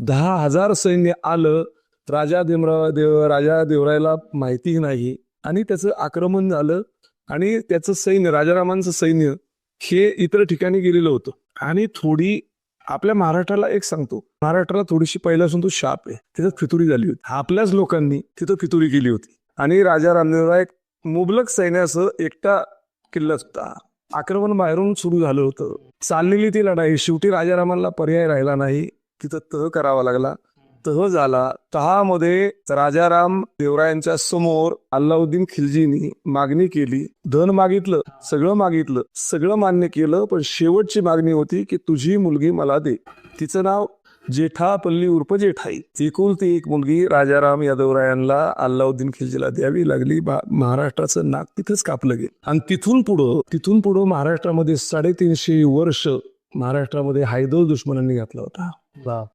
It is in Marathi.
दहा हजार सैन्य आलं राजा देवराव देव राजा देवरायला माहिती नाही आणि त्याचं आक्रमण झालं आणि त्याचं सैन्य राजारामांचं सैन्य हे इतर ठिकाणी गेलेलं होतं. आणि थोडी आपल्या महाराष्ट्राला एक सांगतो. महाराष्ट्राला थोडीशी पहिल्यापासून तो शाप आहे. तिथं फितुरी झाली होती. आपल्याच लोकांनी तिथं फितुरी केली होती. आणि राजा रामदेवराय मुबलक सैन्यासह एकटा किल्लाच होता. आक्रमण बाहेरून सुरू झालं होतं. चाललेली ती लढाई शेवटी राजारामांना पर्याय राहिला नाही. तिथं तह करावा लागला. तह झाला. तहामध्ये राजाराम देवरायांच्या समोर अल्लाउद्दीन खिलजीनी मागणी केली. धन मागितलं सगळं मागितलं सगळं मान्य केलं पण शेवटची मागणी होती की तुझी मुलगी मला दे. तिचं नाव जेठापल्ली उर्फ जेठाई. एकुलती एक मुलगी राजाराम यादवरायांना अल्लाउद्दीन खिलजीला द्यावी लागली. महाराष्ट्राचं नाक तिथंच कापलं गेलं. आणि तिथून पुढं तिथून पुढं महाराष्ट्रामध्ये साडेतीनशे वर्ष महाराष्ट्रामध्ये हायदर दुश्मनांनी घातला होता. Wow.